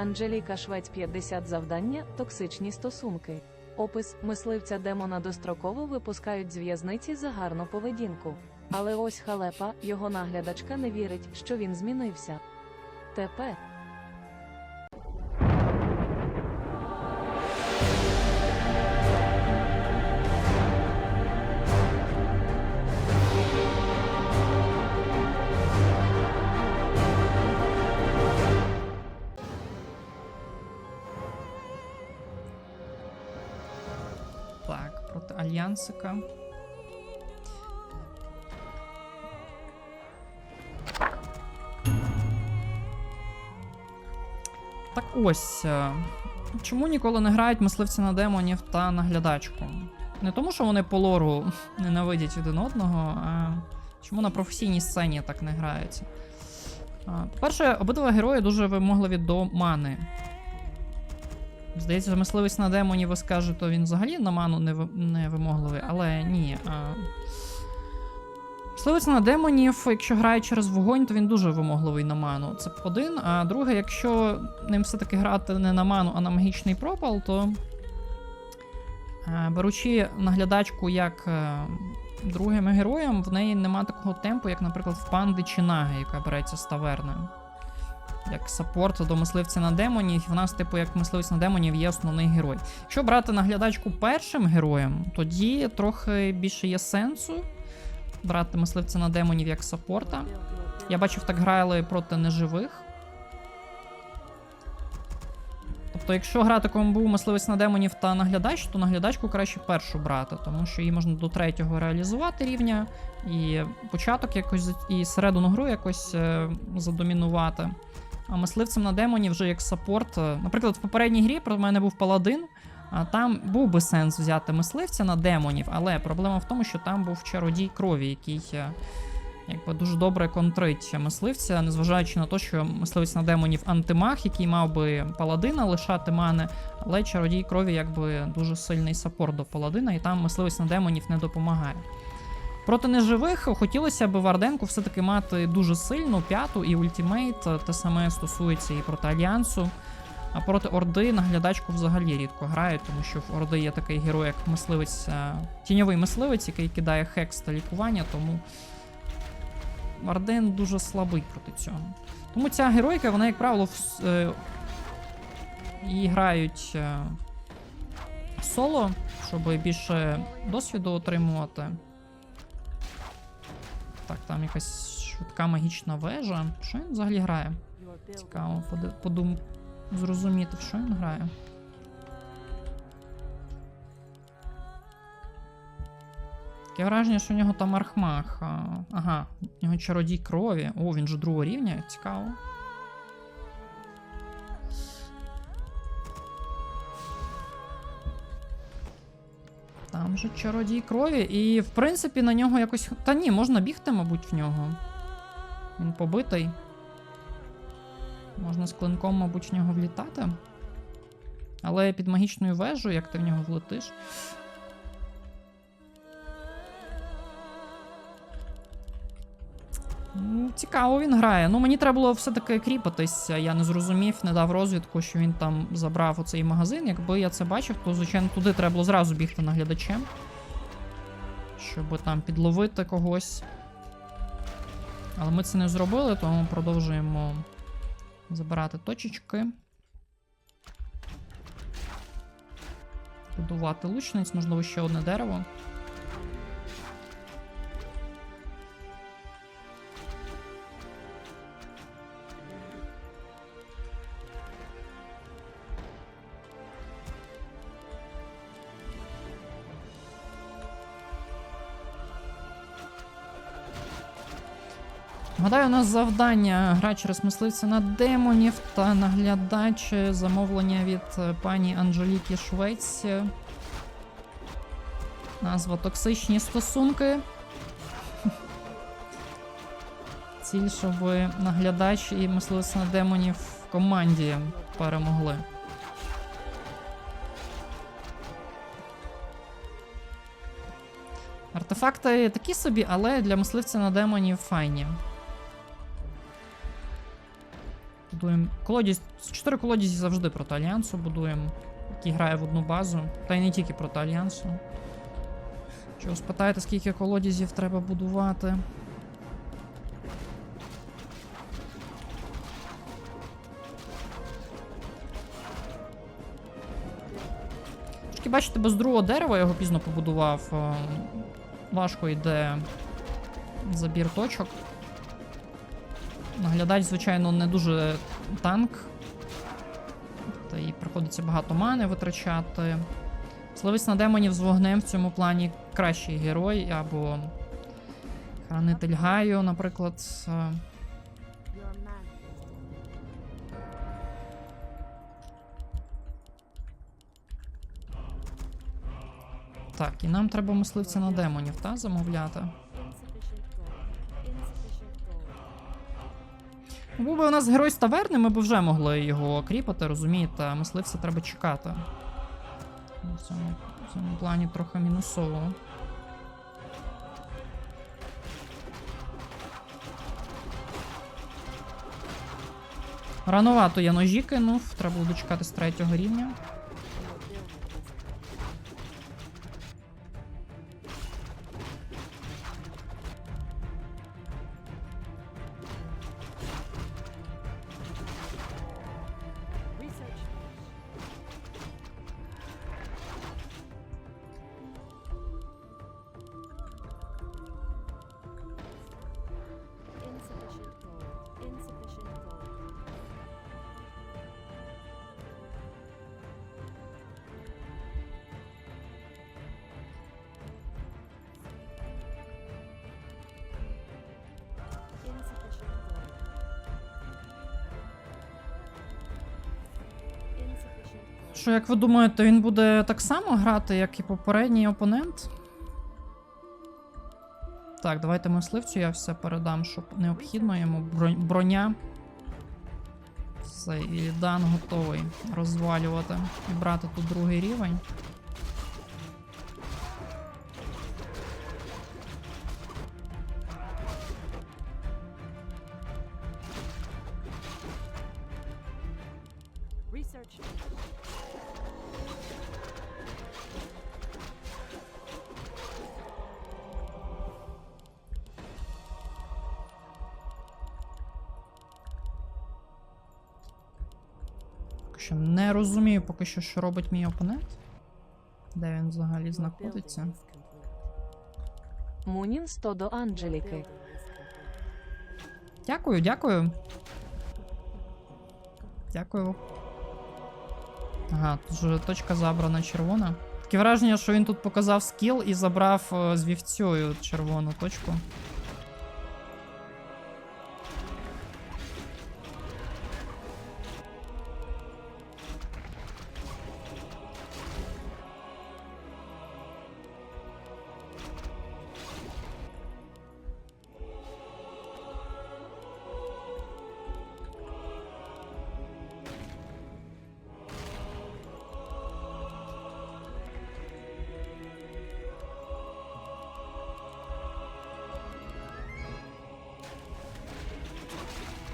Анжеліка Швець 50 завдання, токсичні стосунки. Опис мисливця демона достроково випускають з в'язниці за гарну поведінку. Але ось халепа, його наглядачка не вірить, що він змінився. Тепер Альянсика. Так ось. е, Чому ніколи не грають мисливці на демонів та наглядачку? Не тому, що вони по лору ненавидять один одного, а чому на професійній сцені так не граються? По-перше, обидва герої дуже вимогливі до мани. Здається, мисливець на демоні, ви скажете, то він взагалі на ману не, не вимогливий, але ні. А... Мисливець на демонів, якщо грає через вогонь, то він дуже вимогливий на ману. Це один. А друге, якщо ним все-таки грати не на ману, а на магічний пропал, то е, беручи наглядачку як е, другим героєм, в неї нема такого темпу, як, наприклад, в панди чи наги, яка береться з таверною як саппорт до мисливця на демонів. В нас, типу, як мисливець на демонів, є основний герой. Якщо брати наглядачку першим героєм, тоді трохи більше є сенсу брати мисливця на демонів як саппорта. Я бачив, так грали проти неживих. Тобто, якщо грати комбу мисливець на демонів та наглядач, то наглядачку краще першу брати, тому що її можна до третього реалізувати рівня, і початок якось і середину гру якось е, задомінувати. А мисливцем на демоні вже як саппорт. е, Наприклад, в попередній грі про мене був паладин. А там був би сенс взяти мисливця на демонів, але проблема в тому, що там був чародій крові, який е, якби дуже добре контрить мисливця, незважаючи на те, що мисливець на демонів антимаг, який мав би паладина лишати мани, але чародій крові якби дуже сильний саппорт до паладина, і там мисливець на демонів не допомагає. Проти неживих хотілося б Варденку все-таки мати дуже сильну п'яту і ультімейт. Те саме стосується і проти Альянсу. А проти Орди наглядачку взагалі рідко грають, тому що в Орди є такий герой, як мисливець, е, тіньовий мисливець, який кидає хекс та лікування, тому Варден дуже слабий проти цього. Тому ця геройка, вона, як правило, в, е, грають е, соло, щоб більше досвіду отримувати. Так, там якась швидка магічна вежа. Що він взагалі грає? Цікаво подум... зрозуміти, що він грає. Таке враження, що у нього там архмах. Ага, у нього чародій крові. О, він же другого рівня, цікаво. Там же чародій крові, і в принципі на нього якось. Та ні, можна бігти, мабуть, в нього. Він побитий. Можна з клинком, мабуть, в нього влітати. Але під магічною вежею, як ти в нього влетиш. Цікаво він грає. Ну, мені треба було все-таки кріпатись. Я не зрозумів, не дав розвідку, що він там забрав оцей магазин. Якби я це бачив, то, звичайно, туди треба було зразу бігти наглядачем. Щоб там підловити когось. Але ми це не зробили, тому продовжуємо забирати точечки. Будувати лучниць, можливо, ще одне дерево. Гадаю, у нас завдання гра через мисливця на демонів та наглядач замовлення від е, пані Анжеліки Швець. Назва токсичні стосунки. Ціль, щоб наглядач і мисливець на демонів в команді перемогли. Артефакти такі собі, але для мисливця на демонів файні. Будуємо колодязь. Чотири колодязі завжди проти альянсу будуємо, який грає в одну базу. Та й не тільки проти альянсу. Чого спитаєте, скільки колодязів треба будувати? Тільки бачите, без другого дерева його пізно побудував. е, Важко йде забір точок. Наглядач, звичайно, не дуже танк. Та і приходиться багато мани витрачати. Словець на демонів з вогнем в цьому плані кращий герой, або хранитель Гайо, наприклад. е. Так, і нам треба мисливця на демонів, та замовляти. Був би у нас герой з таверни, ми б вже могли його кріпати, розумієте, мисливця треба чекати. В цьому, в цьому плані трохи мінусово. Рановато я ножі кинув, треба буде чекати з третього рівня. Що, як ви думаєте, він буде так само грати, як і попередній опонент? Так, давайте мисливцю я все передам, щоб необхідно йому броня. Все, і дан готовий розвалювати і брати тут другий рівень. Поки що не розумію поки що, що робить мій опонент. Де він взагалі знаходиться? Мунін 100 до Анджеліки. Дякую, дякую. Дякую. Ага, тут вже точка забрана червона. Таке враження, що він тут показав скіл і забрав е, з вівцею червону точку.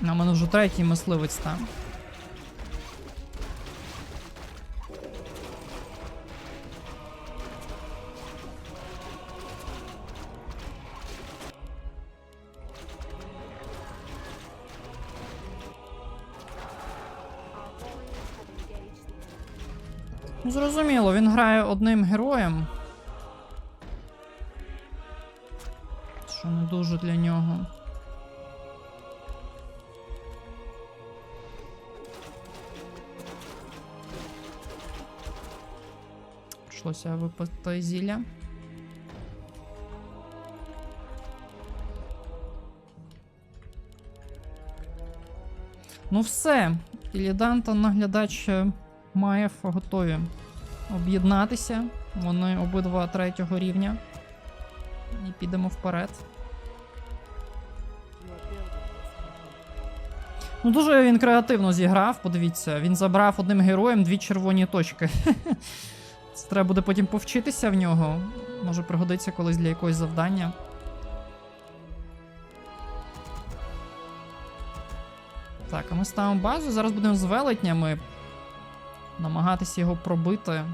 На мене вже третій мисливець там. Зрозуміло, він грає одним героєм. Що не дуже для нього. Прийшлося випити зілля. Ну все, Ілідан та наглядач е, Маєв готові об'єднатися. Вони обидва третього рівня. І підемо вперед. Ну, дуже він креативно зіграв, подивіться. Він забрав одним героєм дві червоні точки. Це треба буде потім повчитися в нього. Може пригодиться колись для якогось завдання. Так, а ми ставимо базу. Зараз будемо з велетнями намагатися його пробити.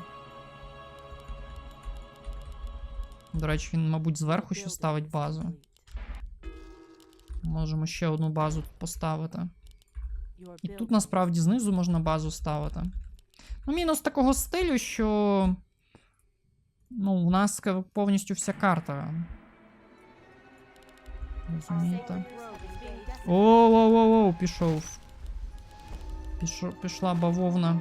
До речі, він, мабуть, зверху ще ставить базу. Можемо ще одну базу поставити. І тут насправді знизу можна базу ставити. Ну, мінус такого стилю, що. Ну, у нас повністю вся карта. Розумієте? Оу-оу-оу, пішов. Пішов, пішла бавовна.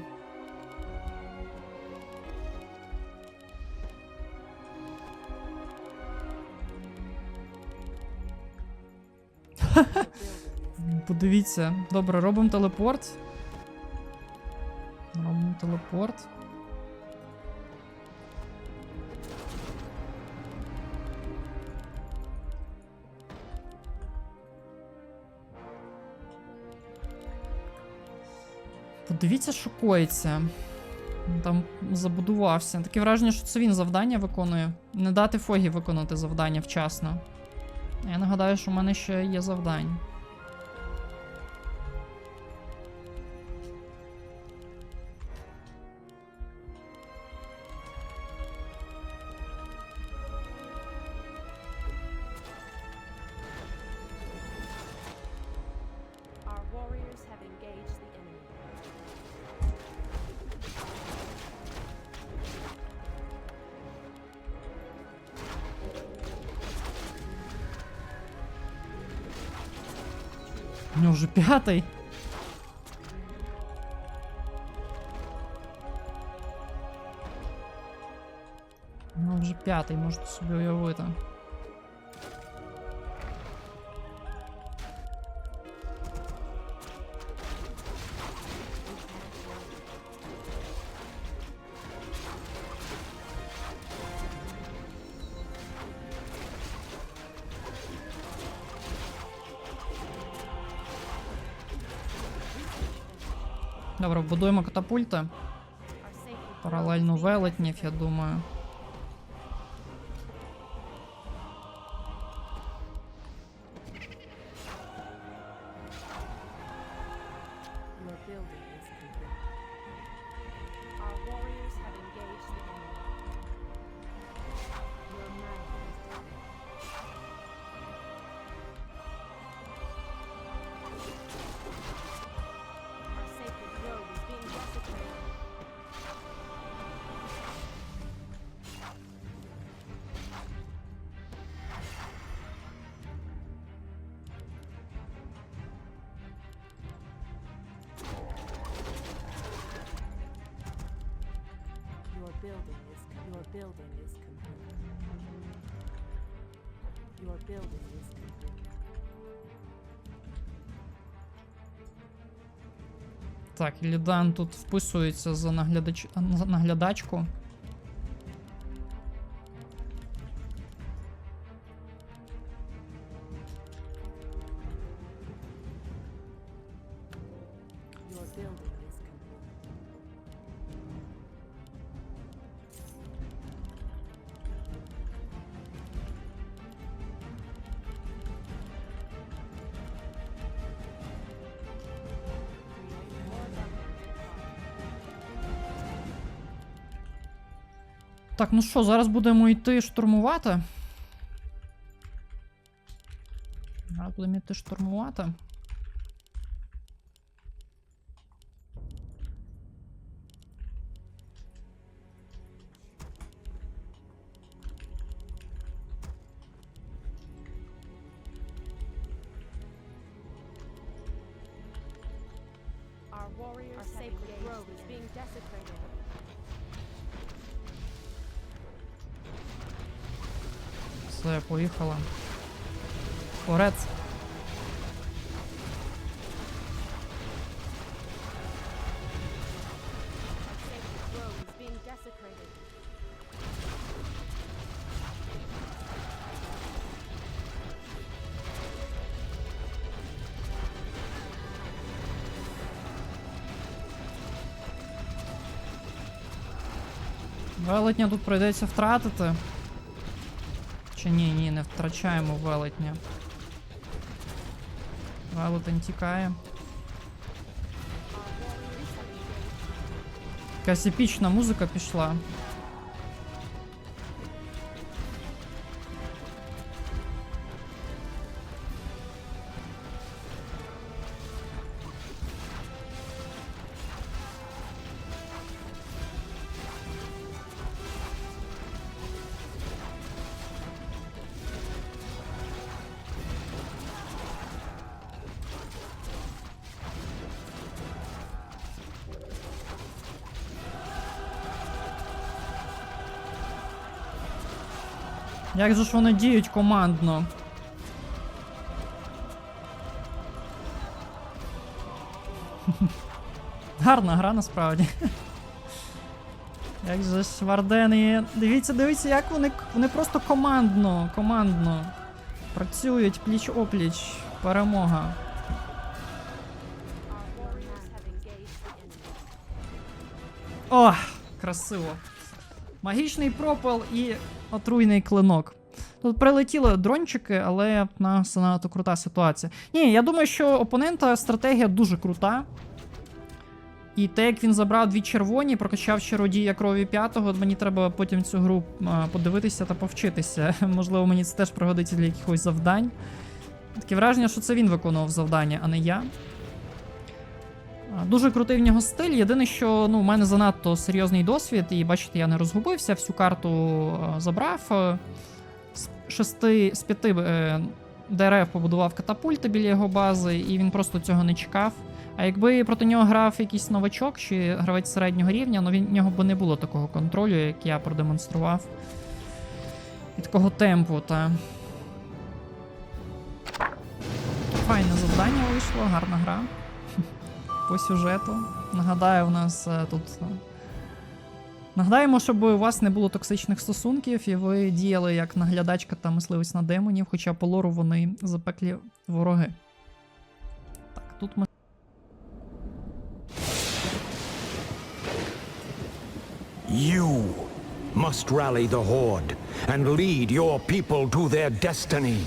Подивіться. Добре, робимо телепорт. Телепорт. Подивіться, що коїться. Там забудувався. Таке враження, що це він завдання виконує. Не дати Фогі виконати завдання вчасно. Я нагадаю, що в мене ще є завдання. У нього вже п'ятий. У нього вже п'ятий, можете собі уявити. Добре, будуємо катапульти. Паралельно велетнів, я думаю. Building is your building is complete. Your building is complete. Так, Лідан тут вписується за, наглядач... наглядачку. Так, ну що, зараз будемо йти штурмувати. Зараз будемо йти штурмувати. Our warriors sacred grove is being desecrated. Все, поїхала. Desecrated. Велетня тут прийдеться втратити. Чи ні, ні, не втрачаємо велетня. Велетень тікає. Якась епічна музика пішла. Як же ж вони діють командно? Гарна гра насправді. Як же ж Вардени. Дивіться, дивіться, як вони. Вони просто командно, командно працюють пліч опліч. Перемога. О, красиво. Магічний пропал і отруйний клинок. Тут прилетіли дрончики, але на занадто крута ситуація. Ні, я думаю, що опонента стратегія дуже крута. І те, як він забрав дві червоні, прокачав чародія крові п'ятого, мені треба потім цю гру подивитися та повчитися. Можливо, мені це теж пригодиться для якихось завдань. Таке враження, що це він виконував завдання, а не я. Дуже крутий в нього стиль. Єдине, що ну, у мене занадто серйозний досвід, і бачите, я не розгубився, всю карту е, забрав. Е, З шести з п'яти е, ДРФ побудував катапульти біля його бази, і він просто цього не чекав. А якби проти нього грав якийсь новачок чи гравець середнього рівня, ну в нього б не було такого контролю, як я продемонстрував. І такого темпу, та. Файне завдання вийшло, гарна гра по сюжету. Нагадаю, у нас е, тут. е, Нагадаємо, щоб у вас не було токсичних стосунків, і ви діяли як наглядачка та мисливець на демонів, хоча по лору вони запеклі вороги. Так, тут ми. You must rally the Horde and lead your people to their destiny.